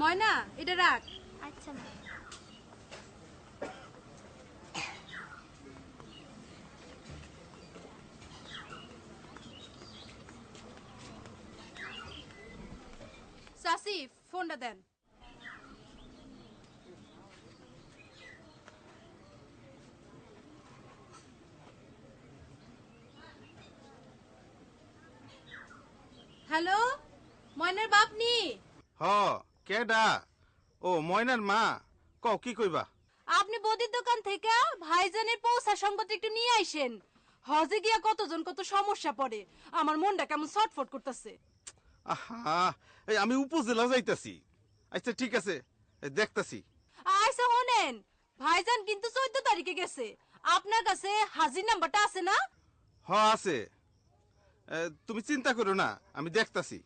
ময়না এটা রাখ। আচ্ছা মা। ফোনটা দেন। হ্যালো ময়নার বাপনি? হ কেডা? ও ময়নার মা। ক কি কইবা? আপনি বদির দোকান থেকে ভাইজানের পৌঁছা সংবাদ একটু নিয়ে আইসেন। হজে গিয়া কতজন কত সমস্যা পড়ে। আমার মনটা কেমন ছটফট করতেছে। আহা এই আমি উপজেলা যাইতাছি। আচ্ছা ঠিক আছে দেখতাছি। আইসা হনেন ভাইজান কিন্তু চোদ্দ তারিখে গেছে। আপনার কাছে হাজির নাম্বারটা আছে না? হ আছে। তুমি চিন্তা করো না আমি দেখতাছি।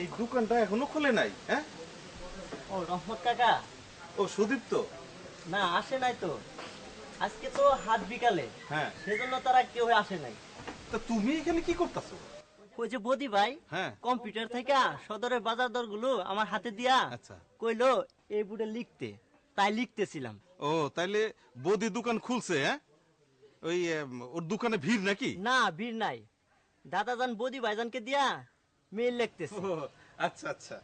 এই দোকানটা এখনও খোলে নাই হ্যাঁ? ও রহমত কাকা। ও সুদীপ তো? না আসে নাই তো। আজকে তো হাত বিকালে। হ্যাঁ। সেজন্য তারা কেউ আসে নাই। তা তুমি এখানে কি করতেছো? ওই যে বদি ভাই হ্যাঁ। কম্পিউটার থেকে সদরের বাজার দরগুলো আমার হাতে দিয়া আচ্ছা। কইলো এই বুটে লিখতে। তাই লিখতেছিলাম। ও তাইলে বদি দোকান খুলছে হ্যাঁ? ওই ওর দোকানে ভিড় নাকি? না ভিড় নাই। দাদাজান বদি ভাইজানকে দিয়া মেইল লিখতেছে আচ্ছা আচ্ছা।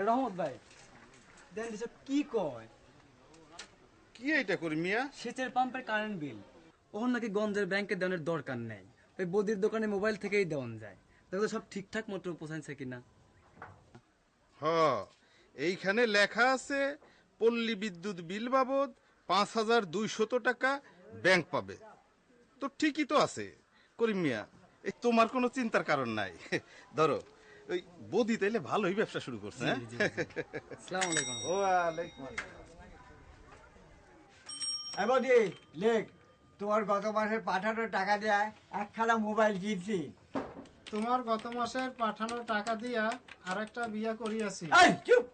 রহমত ভাই। দেন কি কয়? কি এইটা করি মিয়া? সেচের পাম্পের কারেন্ট বিল ওখান নাকি গঞ্জের ব্যাংকে দেওয়ার দরকার নেই। ওই বদির দোকানে মোবাইল থেকেই দেওয়ান যায়। দেখো সব ঠিকঠাক মতো পৌঁছাইছে কিনা হ এইখানে লেখা আছে পল্লী বিদ্যুৎ বিল বাবদ পাঁচ হাজার দুইশত টাকা ব্যাংক পাবে। তো ঠিকই তো আছে করিম মিয়া। এই তোমার কোনো চিন্তার কারণ নাই। ধরো ওই বদি তাইলে ভালোই ব্যবসা শুরু করছে হ্যাঁ? আসসালামু আলাইকুম। ও আলাইকুম আসসালাম। এমনি লেখ। তোমার গত মাসে পাঠানো টাকা দেয় একখানা মোবাইল কিনছি। তোমার গত মাসের পাঠানো টাকা দিয়া আরেকটা বিয়া করিয়াছি। এই চুপ!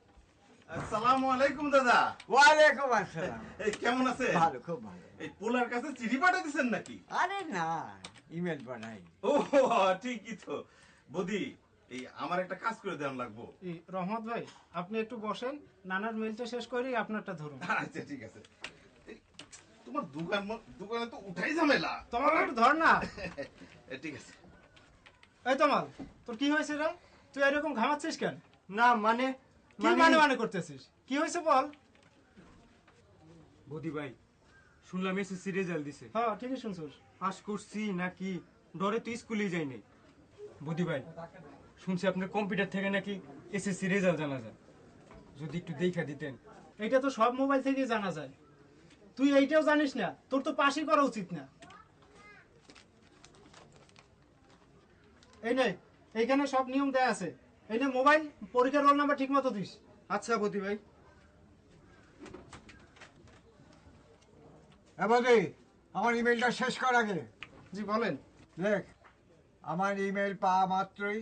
আসসালামু আলাইকুম দাদা। ওয়ালাইকুম আসসালাম। এই কেমন আছে ভালো খুব ভালো। এই পোলার কাছে চিঠি পাঠিয়ে দিচ্ছেন নাকি? আরে না ইমেল বানাই ও ঠিকই তো। বদি এই আমার একটা কাজ করে দেওয়ান লাগবো। রহমত ভাই আপনি একটু বসেন নানার মেলটা শেষ করি আপনারটা ধরুন। আচ্ছা ঠিক আছে। তোমার দোকান দোকানে তো উঠাই ঝামেলা। তোমার একটু ধর না। এ, ঠিক আছে। এই তোমার তোর কি হয়েছে রে? তুই এরকম ঘামাচ্ছিস কেন? না মানে কি মানে মানে করতেছিস? কি হয়েছে বল? বদি ভাই শুনলাম এসএসসি রেজাল্ট দিছে। হ্যাঁ ঠিকই শুনছিস। পাস করছি নাকি? ডরে তো স্কুলে যাই নাই। বদি ভাই শুনছি আপনার কম্পিউটার থেকে নাকি এসএসসি রেজাল্ট জানা যায়। যদি একটু দেখা দিতেন। এটা তো সব মোবাইল থেকেই জানা যায়। তুই এইটাও জানিস না তোর তো পাশই করা উচিত না। এই নে এইখানে সব নিয়ম দেয়া আছে। এই নে মোবাইল পরীক্ষার রোল নাম্বার ঠিক মতো দিস। আচ্ছা বদি ভাই। এমনি আমার ইমেলটা শেষ কর আগে। জি বলেন। দেখ আমার ইমেল পাওয়া মাত্রই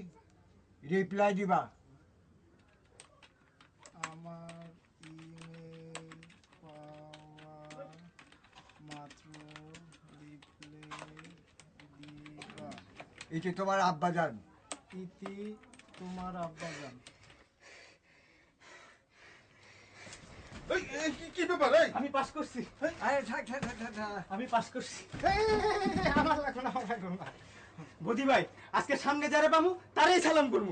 রিপ্লাই দিবা। আমার ইমেল পাওয়া মাত্র রিপ্লাই দিবা এটি তোমার আব্বা যান। ইতি তোমার এই, এই, কি- কি ব্যাপার আমি পাস করছি। আমি পাস করছি। আমার লাগবে না আমার লাগবে না। বদি ভাই আজকে সামনে যারা পামু তারাই সালাম করব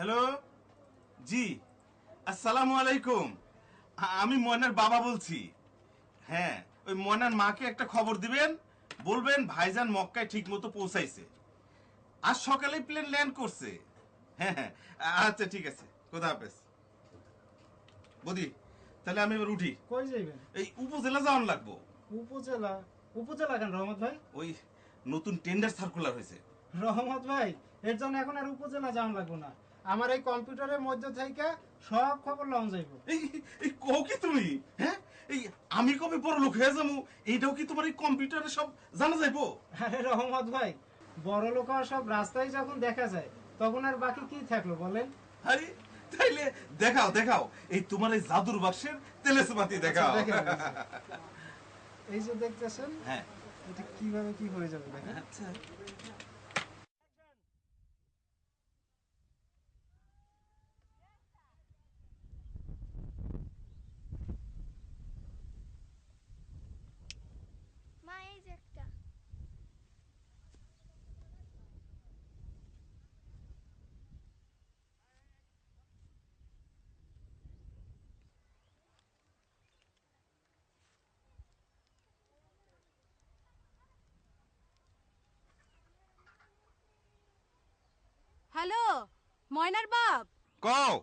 হ্যালো? জি আসসালামু আলাইকুম। আমি ময়নার বাবা বলছি। হ্যাঁ ওই ময়নার মাকে একটা খবর দিবেন। বলবেন ভাইজান মক্কায় ঠিক মতো পৌঁছাইছে। আজ সকালে প্লেন ল্যান্ড করছে। হ্যাঁ হ্যাঁ আচ্ছা ঠিক আছে। খোদা হাফেজ। বদি তাহলে আমি এবার উঠি। কই যাইবেন? এই উপজেলা যাওয়ান লাগবো। উপজেলা? উপজেলা কেন রহমত ভাই? ওই নতুন টেন্ডার সার্কুলার হয়েছে। রহমত ভাই এর জন্য এখন আর উপজেলা যাওয়া লাগবো না। আমার এই কম্পিউটারের মধ্যে থেকে সব খবর লং যাইব এই কও কি তুমি? হ্যাঁ? এই আমি কবে বড় লোক হয়ে যাব? এইটাও কি তোমার এই কম্পিউটারে সব জানা যাইবো? আরে রহমত ভাই বড় লোক সব রাস্তায় যখন দেখা যায় তখন আর বাকি কি থাকল বলেন? আরে তাইলে দেখাও দেখাও। এই তোমার এই জাদুর বাক্সের তেলেসমাতি দেখাও। দেখেন, এই যে দেখতেছেন হ্যাঁ। এটা কীভাবে কি হয়ে যাবে দেখেন। আচ্ছা মা এই যে একটা হ্যালো ময়নার বাপ। কও।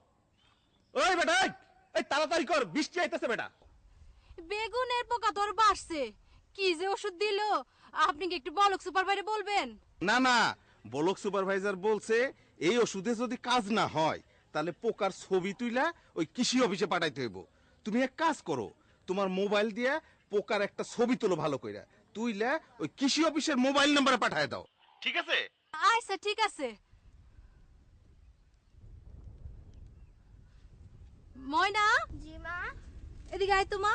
ওই বেটা এই, তাড়াতাড়ি কর বৃষ্টি আইতেছে বেটা। বেগুনের পোকা তোর বাড়ছে। কি যে ওষুধ দিল আপনি কি একটু বলক সুপার বাইরে বলবেন? না না বলক সুপারভাইজার বলছে এই ওষুধে যদি কাজ না হয় তাহলে পোকার ছবি তুইলা ওই কৃষি অফিসে পাঠাইতে হইব। তুমি এক কাজ করো তোমার মোবাইল দিয়ে পোকার একটা ছবি তোলো ভালো কইরা। তুইলা ওই কৃষি অফিসের মোবাইল নাম্বারে পাঠায় দাও। ঠিক আছে? আচ্ছা ঠিক আছে। ময়না? জি মা। এদিকে আয় তো মা।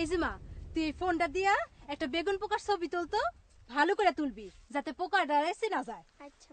এই যে মা তুই এই ফোনটা দিয়া একটা বেগুন পোকার ছবি তুলতো ভালো করে তুলবি যাতে পোকাটা এসে না যায়। আচ্ছা